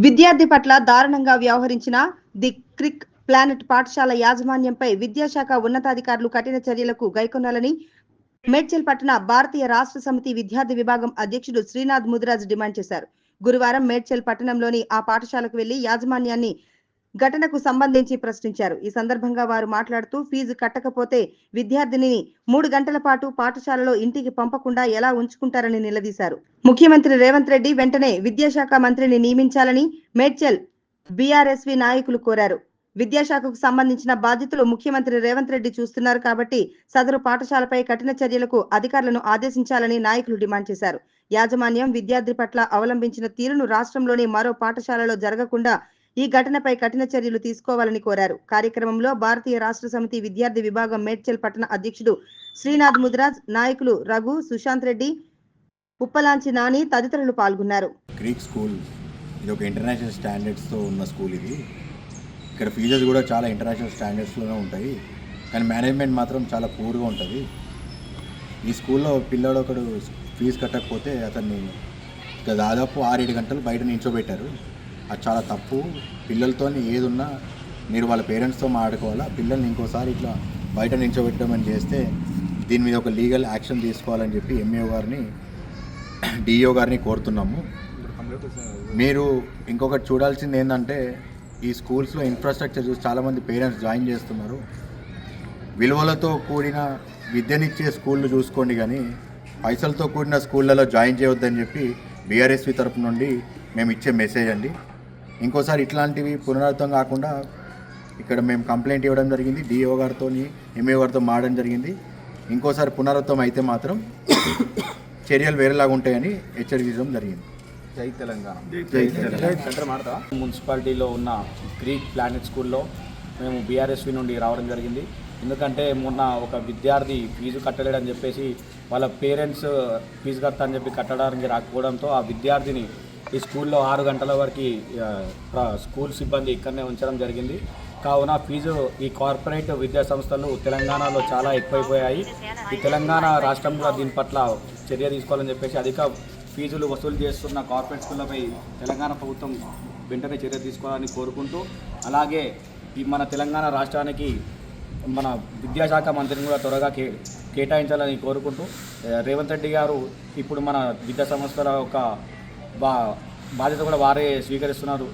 విద్యార్థి పట్ల దారుణంగా వ్యవహరించిన ది క్రిక్ ప్లానెట్ పాఠశాల యాజమాన్యంపై విద్యాశాఖ ఉన్నతాధికారులు కఠిన చర్యలకు గైకొనాలని మేడ్చల్ పట్టణ భారతీయ రాష్ట్ర సమితి విద్యార్థి విభాగం అధ్యక్షుడు శ్రీనాథ్ ముదిరాజ్ డిమాండ్ చేశారు. గురువారం మేడ్చల్ పట్టణంలోని ఆ పాఠశాలకు వెళ్ళి యాజమాన్యాన్ని ఘటనకు సంబంధించి ప్రశ్నించారు. ఈ సందర్భంగా వారు మాట్లాడుతూ ఫీజు కట్టకపోతే విద్యార్థినిని మూడు గంటల పాటు పాఠశాలలో ఇంటికి పంపకుండా ఎలా ఉంచుకుంటారని నిలదీశారు. ముఖ్యమంత్రి రేవంత్ రెడ్డి వెంటనే విద్యాశాఖ మంత్రిని నియమించాలని మేడ్చల్ బీఆర్ఎస్వి నాయకులు కోరారు. విద్యాశాఖకు సంబంధించిన బాధ్యతలు ముఖ్యమంత్రి రేవంత్ రెడ్డి చూస్తున్నారు కాబట్టి సదరు పాఠశాలపై కఠిన చర్యలకు అధికారులను ఆదేశించాలని నాయకులు డిమాండ్ చేశారు. యాజమాన్యం విద్యార్థి పట్ల అవలంబించిన తీరును రాష్ట్రంలోని మరో పాఠశాలలో జరగకుండా ఈ ఘటనపై కఠిన చర్యలు తీసుకోవాలని కోరారు. కార్యక్రమంలో భారతీయ రాష్ట్ర సమితి విద్యార్థి విభాగం మేడ్చల్ పట్టణ అధ్యక్షుడు శ్రీనాథ్ ముదిరాజ్ నాయకులు రఘు సుశాంత్ రెడ్డి ఉప్పలాంచి నాని తదితరులు పాల్గొన్నారు. గ్రీక్ స్కూల్ ఇది ఒక ఇంటర్నేషనల్ స్టాండర్డ్స్తో ఉన్న స్కూల్ ఇది. ఇక్కడ ఫీజెస్ కూడా చాలా ఇంటర్నేషనల్ స్టాండర్డ్స్లోనే ఉంటాయి. కానీ మేనేజ్మెంట్ మాత్రం చాలా పూర్గా ఉంటుంది. ఈ స్కూల్లో పిల్లాడు ఒకడు ఫీజు కట్టకపోతే అతన్ని దాదాపు ఆరేడు గంటలు బయట నించోబెట్టారు అది చాలా తప్పు. పిల్లలతో ఏది ఉన్నా మీరు వాళ్ళ పేరెంట్స్తో మాట్లాడుకోవాలా? పిల్లల్ని ఇంకోసారి ఇట్లా బయట నించోబెట్టడం అని చేస్తే దీని మీద ఒక లీగల్ యాక్షన్ తీసుకోవాలని చెప్పి ఎంఏఓ గారిని డిఓ గారిని కోరుతున్నాము. మీరు ఇంకొకటి చూడాల్సింది ఏంటంటే ఈ స్కూల్స్లో ఇన్ఫ్రాస్ట్రక్చర్ చూసి చాలామంది పేరెంట్స్ జాయిన్ చేస్తున్నారు. విలువలతో కూడిన విద్యనిచ్చే స్కూళ్ళు చూసుకోండి కానీ పైసలతో కూడిన స్కూళ్ళలో జాయిన్ చేయవద్దని చెప్పి బీఆర్ఎస్వి తరపు నుండి మేము ఇచ్చే మెసేజ్ అండి. ఇంకోసారి ఇట్లాంటివి పునరావృతం కాకుండా ఇక్కడ మేము కంప్లైంట్ ఇవ్వడం జరిగింది డిఓ గారితో ఎంఏ గారితో మాడడం జరిగింది. ఇంకోసారి పునరావృతం అయితే మాత్రం చర్యలు వేరేలాగా ఉంటాయని హెచ్చరించడం జరిగింది. జై తెలంగాణ. మున్సిపాలిటీలో ఉన్న గ్రీక్ ప్లానెట్ స్కూల్లో మేము బీఆర్ఎస్వి నుండి రావడం జరిగింది. ఎందుకంటే మొన్న ఒక విద్యార్థి ఫీజు కట్టలేడని చెప్పేసి వాళ్ళ పేరెంట్స్ ఫీజు అని చెప్పి కట్టడానికి రాకపోవడంతో ఆ విద్యార్థిని ఈ స్కూల్లో ఆరు గంటల వరకు ప్ర- స్కూల్ సిబ్బంది ఇక్కడనే ఉంచడం జరిగింది. కావున ఫీజు ఈ కార్పొరేట్ విద్యా సంస్థలు తెలంగాణలో చాలా ఎక్కువైపోయాయి. ఈ తెలంగాణ రాష్ట్రం కూడా దీని పట్ల చర్య తీసుకోవాలని చెప్పేసి అధిక ఫీజులు వసూలు చేస్తున్న కార్పొరేట్ స్కూళ్ళపై తెలంగాణ ప్రభుత్వం వెంటనే చర్య తీసుకోవాలని కోరుకుంటూ అలాగే ఈ మన తెలంగాణ రాష్ట్రానికి మన విద్యాశాఖ మంత్రిని కూడా త్వరగా కే కేటాయించాలని కోరుకుంటూ రేవంత్ రెడ్డి గారు ఇప్పుడు మన విద్యా సంస్థల యొక్క బా బాధ్యత కూడా వారే స్వీకరిస్తున్నారు.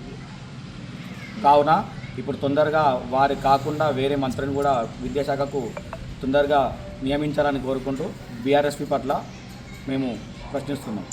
కావున ఇప్పుడు తొందరగా వారి కాకుండా వేరే మంత్రిని కూడా విద్యాశాఖకు తొందరగా నియమించాలని కోరుకుంటూ బీఆర్ఎస్పీ పట్ల మేము ప్రశ్నిస్తున్నాం.